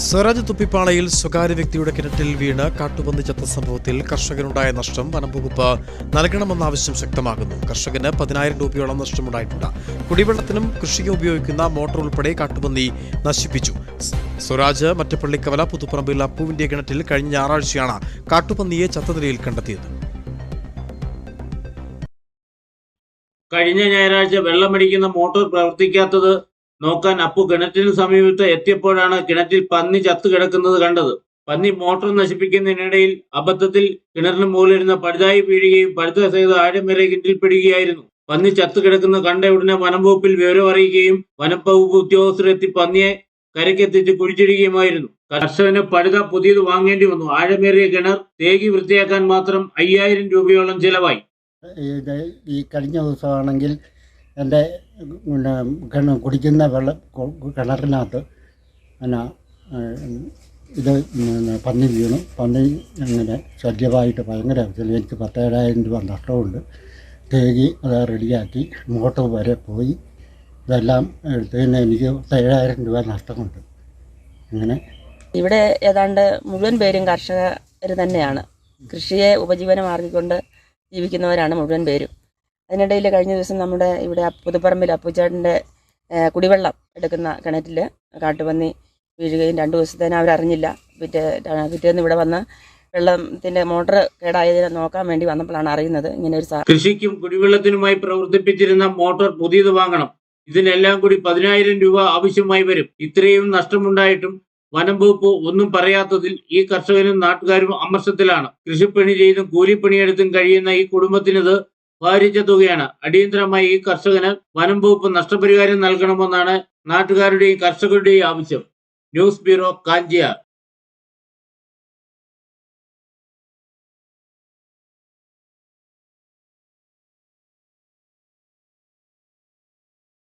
സ്വരാജ് തുപ്പിപ്പാളയിൽ സ്വകാര്യ വ്യക്തിയുടെ കിണറ്റിൽ വീണ് കാട്ടുപന്നി ചത്ത സംഭവത്തിൽ കർഷകനുണ്ടായ നഷ്ടം വനംവകുപ്പ് നൽകണമെന്ന ശക്തമാകുന്നു. കർഷകന് പതിനായിരം രൂപയോളം നഷ്ടമുണ്ടായിട്ടുണ്ട്. കുടിവെള്ളത്തിനും കൃഷിക്കും ഉപയോഗിക്കുന്ന മോട്ടോർ ഉൾപ്പെടെ കാട്ടുപന്നി നശിപ്പിച്ചു. സ്വരാജ് മറ്റപ്പള്ളിക്കവല പുതുപ്പറമ്പിൽ അപ്പുവിന്റെ കിണറ്റിൽ കഴിഞ്ഞ ഞായറാഴ്ചയാണ് കാട്ടുപന്നിയെ ചത്ത നിലയിൽ കണ്ടെത്തിയത്. കഴിഞ്ഞ ഞായറാഴ്ച വെള്ളമടിക്കുന്ന മോട്ടോർ പ്രവർത്തിക്കാത്തത് നോക്കാൻ അപ്പു കിണറ്റിന് സമീപത്ത് എത്തിയപ്പോഴാണ് കിണറ്റിൽ പന്നി ചത്തു കിടക്കുന്നത് കണ്ടത്. പന്നി മോട്ടോർ നശിപ്പിക്കുന്നതിനിടയിൽ അബദ്ധത്തിൽ കിണറിന് മുകളിലിരുന്ന പഴുതായി വീഴുകയും പഴുത്ത സഹിത ആഴം വരെ കിണറ്റിൽപ്പെടുകയായിരുന്നു പന്നി ചത്തു കിടക്കുന്നത് കണ്ട ഉടനെ വനം വകുപ്പിൽ വിവരം അറിയിക്കുകയും വനംവകുപ്പ് ഉദ്യോഗസ്ഥരെത്തി പന്നിയെ കരക്കെത്തിച്ച് കുഴിച്ചിടുകയുമായിരുന്നു. കർഷകന് പഴുത പുതിയത് വാങ്ങേണ്ടി വന്നു. ആഴമേറിയ കിണർ തേകി വൃത്തിയാക്കാൻ മാത്രം അയ്യായിരം രൂപയോളം ചിലവായി. ഈ കഴിഞ്ഞ ദിവസമാണെങ്കിൽ എന്റെ പിന്നെ കുടിക്കുന്ന വെള്ളം കിണറിനകത്ത് പിന്നെ ഇത് പിന്നെ വീണു. പന്നി അങ്ങനെ ശല്യമായിട്ട് ഭയങ്കര ആവശ്യമില്ല എനിക്ക് പത്തേഴായിരം രൂപ നഷ്ടമുണ്ട്. തേകി അത് റെഡിയാക്കി മോട്ടോർ വരെ പോയി. ഇതെല്ലാം എടുത്തതിന് എനിക്ക് പത്തേഴായിരം രൂപ നഷ്ടമുണ്ട്. അങ്ങനെ ഇവിടെ ഏതാണ്ട് മുഴുവൻ പേരും കർഷകർ തന്നെയാണ്. കൃഷിയെ ഉപജീവനമാർഗിക്കൊണ്ട് ജീവിക്കുന്നവരാണ് മുഴുവൻ പേരും. അതിനിടയിൽ കഴിഞ്ഞ ദിവസം നമ്മുടെ ഇവിടെ പുതുപ്പറമ്പിൽ അപ്പുച്ചേട്ടന്റെ കുടിവെള്ളം എടുക്കുന്ന കിണറ്റിൽ കാട്ടുപന്നി വീഴുകയും രണ്ട് ദിവസത്തേന് അവരറിഞ്ഞില്ല പിറ്റേ പിറ്റേന്ന് ഇവിടെ വന്ന് വെള്ളത്തിന്റെ മോട്ടർ കേടായതിനെ നോക്കാൻ വേണ്ടി വന്നപ്പോഴാണ് അറിയുന്നത്. ഇങ്ങനെ ഒരു കൃഷിക്കും കുടിവെള്ളത്തിനുമായി പ്രവർത്തിപ്പിച്ചിരുന്ന മോട്ടോർ പുതിയത് വാങ്ങണം. ഇതിനെല്ലാം കൂടി പതിനായിരം രൂപ ആവശ്യമായി വരും. ഇത്രയും നഷ്ടമുണ്ടായിട്ടും വനം വകുപ്പ് ഒന്നും പറയാത്തതിൽ ഈ കർഷകനും നാട്ടുകാരും അമർഷത്തിലാണ്. കൃഷിപ്പണി ചെയ്തും കൂലിപ്പണിയെടുത്തും കഴിയുന്ന ഈ കുടുംബത്തിനത് ഭാരിച്ച തുകയാണ്. അടിയന്തരമായി ഈ കർഷകന് വനം വകുപ്പ് നഷ്ടപരിഹാരം നൽകണമെന്നാണ് നാട്ടുകാരുടെയും കർഷകരുടെയും ആവശ്യം. News bureau Kanchiyar.